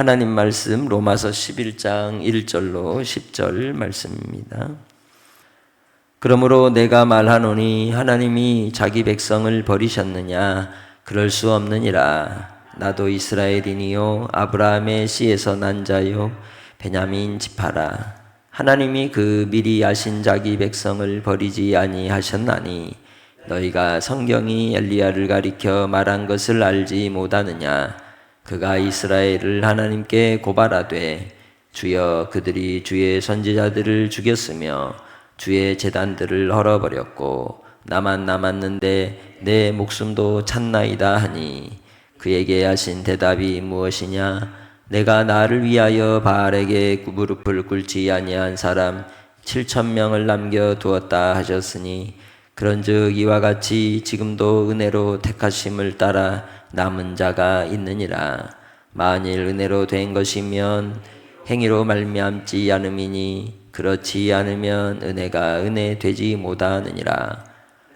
하나님 말씀 로마서 11장 1절로 10절 말씀입니다. 그러므로 내가 말하노니 하나님이 자기 백성을 버리셨느냐? 그럴 수 없느니라. 나도 이스라엘이니요 아브라함의 씨에서 난 자요 베냐민 지파라. 하나님이 그 미리 아신 자기 백성을 버리지 아니하셨나니 너희가 성경이 엘리야를 가리켜 말한 것을 알지 못하느냐 그가 이스라엘을 하나님께 고발하되 주여 그들이 주의 선지자들을 죽였으며 주의 재단들을 헐어버렸고 나만 남았는데 내 목숨도 찾나이다 하니 그에게 하신 대답이 무엇이냐? 내가 나를 위하여 바알에게 무릎을 꿇지 아니한 사람 7천 명을 남겨 두었다 하셨으니 그런즉 이와 같이 지금도 은혜로 택하심을 따라 남은 자가 있느니라. 만일 은혜로 된 것이면 행위로 말미암지 않음이니 그렇지 않으면 은혜가 은혜 되지 못하느니라.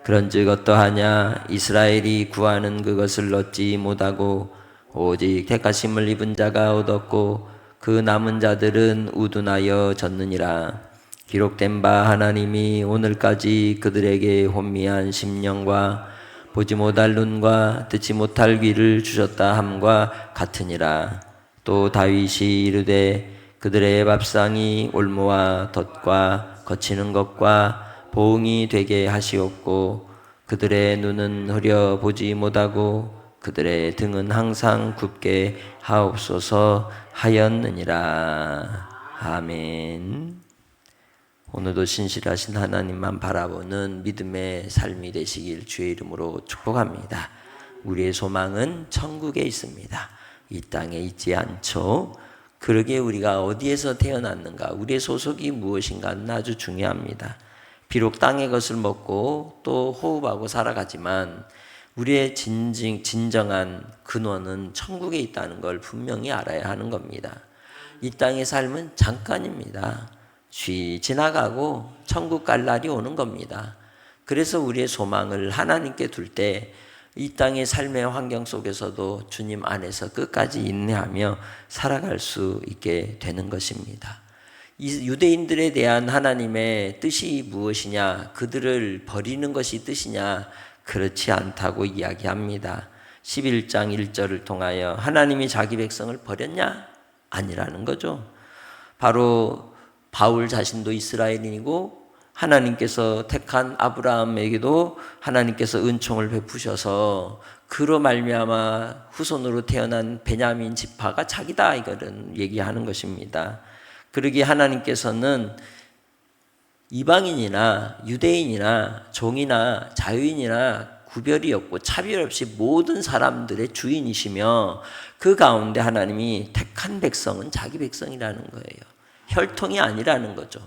그런즉 어떠하냐? 이스라엘이 구하는 그것을 얻지 못하고 오직 택하심을 입은 자가 얻었고 그 남은 자들은 우둔하여 졌느니라 기록된 바 하나님이 오늘까지 그들에게 혼미한 심령과 보지 못할 눈과 듣지 못할 귀를 주셨다 함과 같으니라. 또 다윗이 이르되 그들의 밥상이 올무와 덫과 거치는 것과 보응이 되게 하시옵고 그들의 눈은 흐려 보지 못하고 그들의 등은 항상 굽게 하옵소서 하였느니라. 아멘. 오늘도 신실하신 하나님만 바라보는 믿음의 삶이 되시길 주의 이름으로 축복합니다. 우리의 소망은 천국에 있습니다. 이 땅에 있지 않죠. 그러기에 우리가 어디에서 태어났는가, 우리의 소속이 무엇인가는 아주 중요합니다. 비록 땅의 것을 먹고 또 호흡하고 살아가지만 우리의 진정, 진정한 근원은 천국에 있다는 걸 분명히 알아야 하는 겁니다. 이 땅의 삶은 잠깐입니다. 쉬 지나가고 천국 갈 날이 오는 겁니다. 그래서 우리의 소망을 하나님께 둘 때 이 땅의 삶의 환경 속에서도 주님 안에서 끝까지 인내하며 살아갈 수 있게 되는 것입니다. 이 유대인들에 대한 하나님의 뜻이 무엇이냐? 그들을 버리는 것이 뜻이냐? 그렇지 않다고 이야기합니다. 11장 1절을 통하여 하나님이 자기 백성을 버렸냐? 아니라는 거죠. 바로 바울 자신도 이스라엘인이고 하나님께서 택한 아브라함에게도 하나님께서 은총을 베푸셔서 그로 말미암아 후손으로 태어난 베냐민 지파가 자기다 이거는 얘기하는 것입니다. 그러기 하나님께서는 이방인이나 유대인이나 종이나 자유인이나 구별이 없고 차별 없이 모든 사람들의 주인이시며 그 가운데 하나님이 택한 백성은 자기 백성이라는 거예요. 혈통이 아니라는 거죠.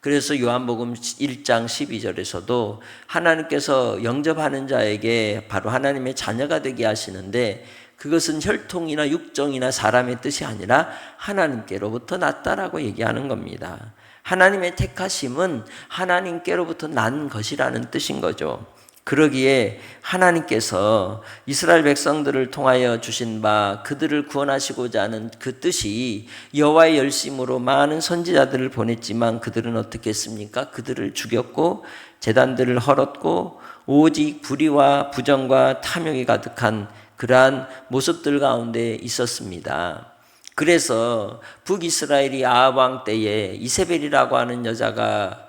그래서 요한복음 1장 12절에서도 하나님께서 영접하는 자에게 바로 하나님의 자녀가 되게 하시는데 그것은 혈통이나 육정이나 사람의 뜻이 아니라 하나님께로부터 났다라고 얘기하는 겁니다. 하나님의 택하심은 하나님께로부터 난 것이라는 뜻인 거죠. 그러기에 하나님께서 이스라엘 백성들을 통하여 주신 바 그들을 구원하시고자 하는 그 뜻이 여호와의 열심으로 많은 선지자들을 보냈지만 그들은 어떻게 했습니까? 그들을 죽였고 재단들을 헐었고 오직 불의와 부정과 탐욕이 가득한 그러한 모습들 가운데 있었습니다. 그래서 북이스라엘이 아합 왕 때에 이세벨이라고 하는 여자가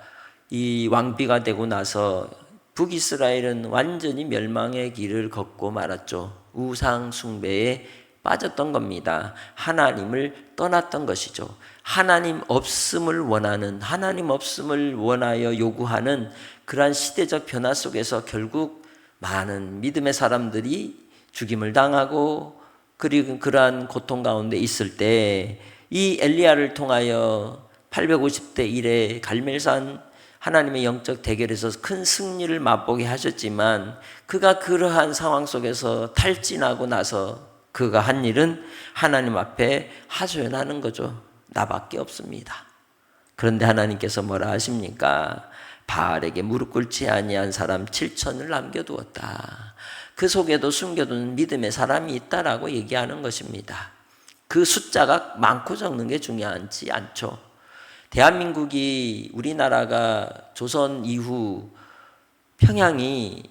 이 왕비가 되고 나서 북이스라엘은 완전히 멸망의 길을 걷고 말았죠. 우상 숭배에 빠졌던 겁니다. 하나님을 떠났던 것이죠. 하나님 없음을 원하는, 하나님 없음을 원하여 요구하는 그러한 시대적 변화 속에서 결국 많은 믿음의 사람들이 죽임을 당하고 그리고 그러한 고통 가운데 있을 때 이 엘리야를 통하여 850대 1에 갈멜산 하나님의 영적 대결에서 큰 승리를 맛보게 하셨지만 그가 그러한 상황 속에서 탈진하고 나서 그가 한 일은 하나님 앞에 하소연하는 거죠. 나밖에 없습니다. 그런데 하나님께서 뭐라 하십니까? 바알에게 무릎 꿇지 아니한 사람 7천을 남겨두었다. 그 속에도 숨겨둔 믿음의 사람이 있다라고 얘기하는 것입니다. 그 숫자가 많고 적는 게 중요하지 않죠. 대한민국이 우리나라가 조선 이후 평양이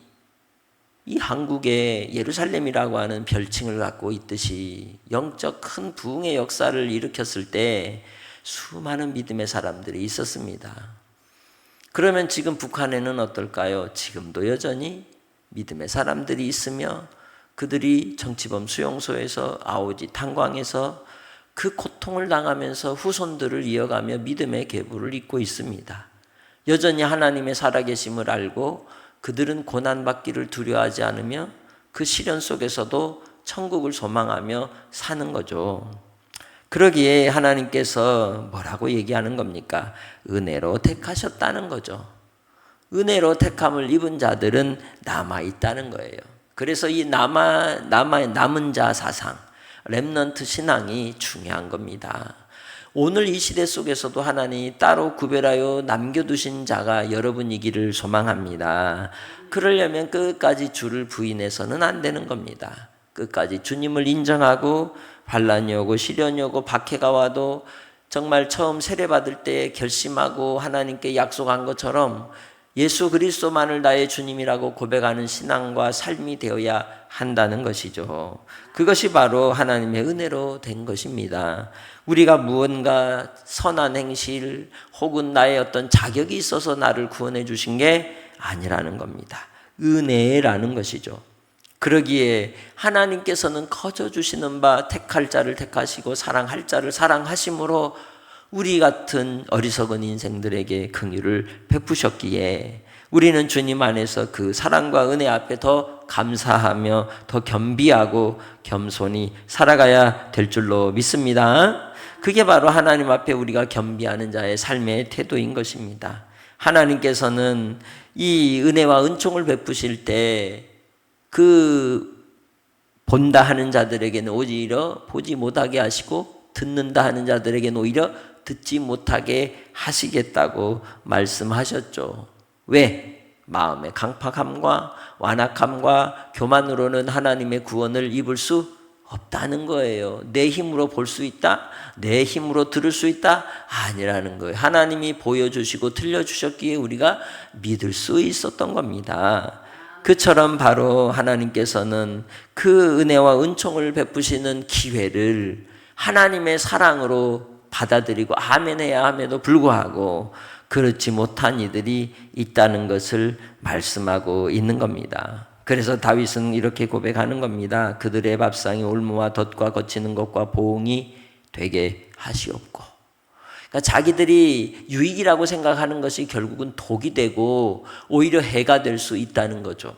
이 한국의 예루살렘이라고 하는 별칭을 갖고 있듯이 영적 큰 부흥의 역사를 일으켰을 때 수많은 믿음의 사람들이 있었습니다. 그러면 지금 북한에는 어떨까요? 지금도 여전히 믿음의 사람들이 있으며 그들이 정치범 수용소에서 아오지 탄광에서 그 고통을 당하면서 후손들을 이어가며 믿음의 계보를 잇고 있습니다. 여전히 하나님의 살아계심을 알고 그들은 고난받기를 두려워하지 않으며 그 시련 속에서도 천국을 소망하며 사는 거죠. 그러기에 하나님께서 뭐라고 얘기하는 겁니까? 은혜로 택하셨다는 거죠. 은혜로 택함을 입은 자들은 남아 있다는 거예요. 그래서 이 남아 남아 남은 자 사상, 렘넌트 신앙이 중요한 겁니다. 오늘 이 시대 속에서도 하나님이 따로 구별하여 남겨두신 자가 여러분이기를 소망합니다. 그러려면 끝까지 주를 부인해서는 안 되는 겁니다. 끝까지 주님을 인정하고 환란이 오고 시련이 오고 박해가 와도 정말 처음 세례받을 때 결심하고 하나님께 약속한 것처럼 예수 그리스도만을 나의 주님이라고 고백하는 신앙과 삶이 되어야 한다는 것이죠. 그것이 바로 하나님의 은혜로 된 것입니다. 우리가 무언가 선한 행실 혹은 나의 어떤 자격이 있어서 나를 구원해 주신 게 아니라는 겁니다. 은혜라는 것이죠. 그러기에 하나님께서는 커져 주시는 바 택할 자를 택하시고 사랑할 자를 사랑하심으로 우리 같은 어리석은 인생들에게 긍휼을 베푸셨기에 우리는 주님 안에서 그 사랑과 은혜 앞에 더 감사하며 더 겸비하고 겸손히 살아가야 될 줄로 믿습니다. 그게 바로 하나님 앞에 우리가 겸비하는 자의 삶의 태도인 것입니다. 하나님께서는 이 은혜와 은총을 베푸실 때 그 본다 하는 자들에게는 오히려 보지 못하게 하시고 듣는다 하는 자들에게는 오히려 듣지 못하게 하시겠다고 말씀하셨죠. 왜? 마음의 강팍함과 완악함과 교만으로는 하나님의 구원을 입을 수 없다는 거예요. 내 힘으로 볼 수 있다? 내 힘으로 들을 수 있다? 아니라는 거예요. 하나님이 보여주시고 들려주셨기에 우리가 믿을 수 있었던 겁니다. 그처럼 바로 하나님께서는 그 은혜와 은총을 베푸시는 기회를 하나님의 사랑으로 받아들이고 아멘해야 함에도 불구하고 그렇지 못한 이들이 있다는 것을 말씀하고 있는 겁니다. 그래서 다윗은 이렇게 고백하는 겁니다. 그들의 밥상이 올무와 덫과 거치는 것과 보응이 되게 하시옵고. 그러니까 자기들이 유익이라고 생각하는 것이 결국은 독이 되고 오히려 해가 될 수 있다는 거죠.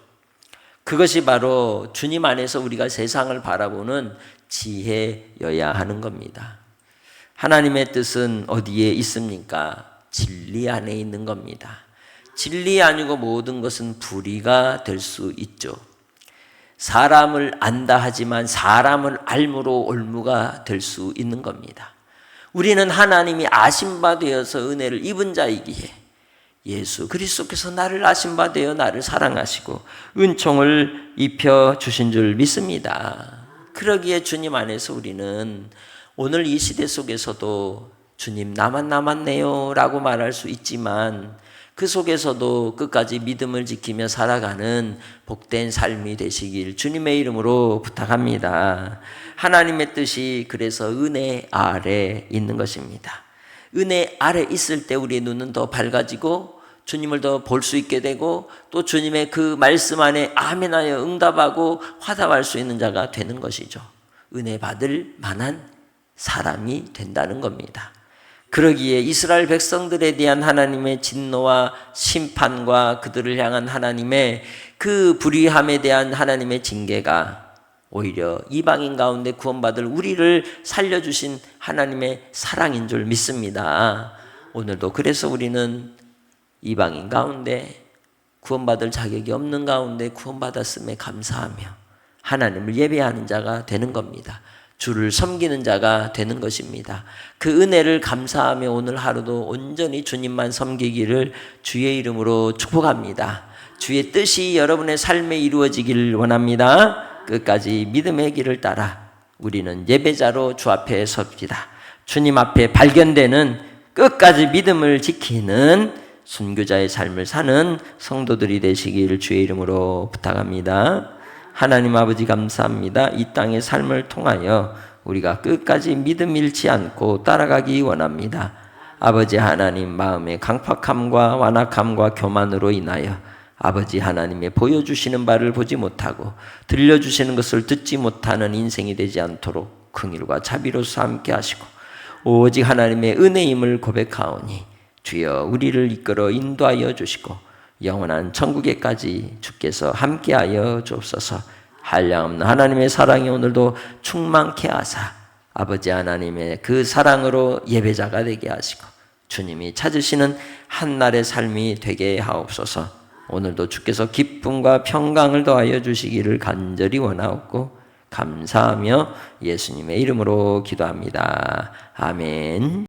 그것이 바로 주님 안에서 우리가 세상을 바라보는 지혜여야 하는 겁니다. 하나님의 뜻은 어디에 있습니까? 진리 안에 있는 겁니다. 진리 아니고 모든 것은 불의가 될 수 있죠. 사람을 안다 하지만 사람을 알므로 올무가 될 수 있는 겁니다. 우리는 하나님이 아신 바 되어서 은혜를 입은 자이기에 예수 그리스도께서 나를 아신 바 되어 나를 사랑하시고 은총을 입혀 주신 줄 믿습니다. 그러기에 주님 안에서 우리는 오늘 이 시대 속에서도 주님 나만 남았네요 라고 말할 수 있지만 그 속에서도 끝까지 믿음을 지키며 살아가는 복된 삶이 되시길 주님의 이름으로 부탁합니다. 하나님의 뜻이 그래서 은혜 아래 있는 것입니다. 은혜 아래 있을 때 우리의 눈은 더 밝아지고 주님을 더 볼 수 있게 되고 또 주님의 그 말씀 안에 아멘하여 응답하고 화답할 수 있는 자가 되는 것이죠. 은혜 받을 만한 사람이 된다는 겁니다. 그러기에 이스라엘 백성들에 대한 하나님의 진노와 심판과 그들을 향한 하나님의 그 불의함에 대한 하나님의 징계가 오히려 이방인 가운데 구원받을 우리를 살려주신 하나님의 사랑인 줄 믿습니다. 오늘도 그래서 우리는 이방인 가운데 구원받을 자격이 없는 가운데 구원받았음에 감사하며 하나님을 예배하는 자가 되는 겁니다. 주를 섬기는 자가 되는 것입니다. 그 은혜를 감사하며 오늘 하루도 온전히 주님만 섬기기를 주의 이름으로 축복합니다. 주의 뜻이 여러분의 삶에 이루어지기를 원합니다. 끝까지 믿음의 길을 따라 우리는 예배자로 주 앞에 섭시다. 주님 앞에 발견되는 끝까지 믿음을 지키는 순교자의 삶을 사는 성도들이 되시길 주의 이름으로 부탁합니다. 하나님 아버지 감사합니다. 이 땅의 삶을 통하여 우리가 끝까지 믿음 잃지 않고 따라가기 원합니다. 아버지 하나님 마음의 강팍함과 완악함과 교만으로 인하여 아버지 하나님의 보여주시는 바를 보지 못하고 들려주시는 것을 듣지 못하는 인생이 되지 않도록 긍일과 자비로서 함께 하시고 오직 하나님의 은혜임을 고백하오니 주여 우리를 이끌어 인도하여 주시고 영원한 천국에까지 주께서 함께하여 주옵소서 한량없는 하나님의 사랑이 오늘도 충만케 하사 아버지 하나님의 그 사랑으로 예배자가 되게 하시고 주님이 찾으시는 한날의 삶이 되게 하옵소서 오늘도 주께서 기쁨과 평강을 더하여 주시기를 간절히 원하옵고 감사하며 예수님의 이름으로 기도합니다. 아멘.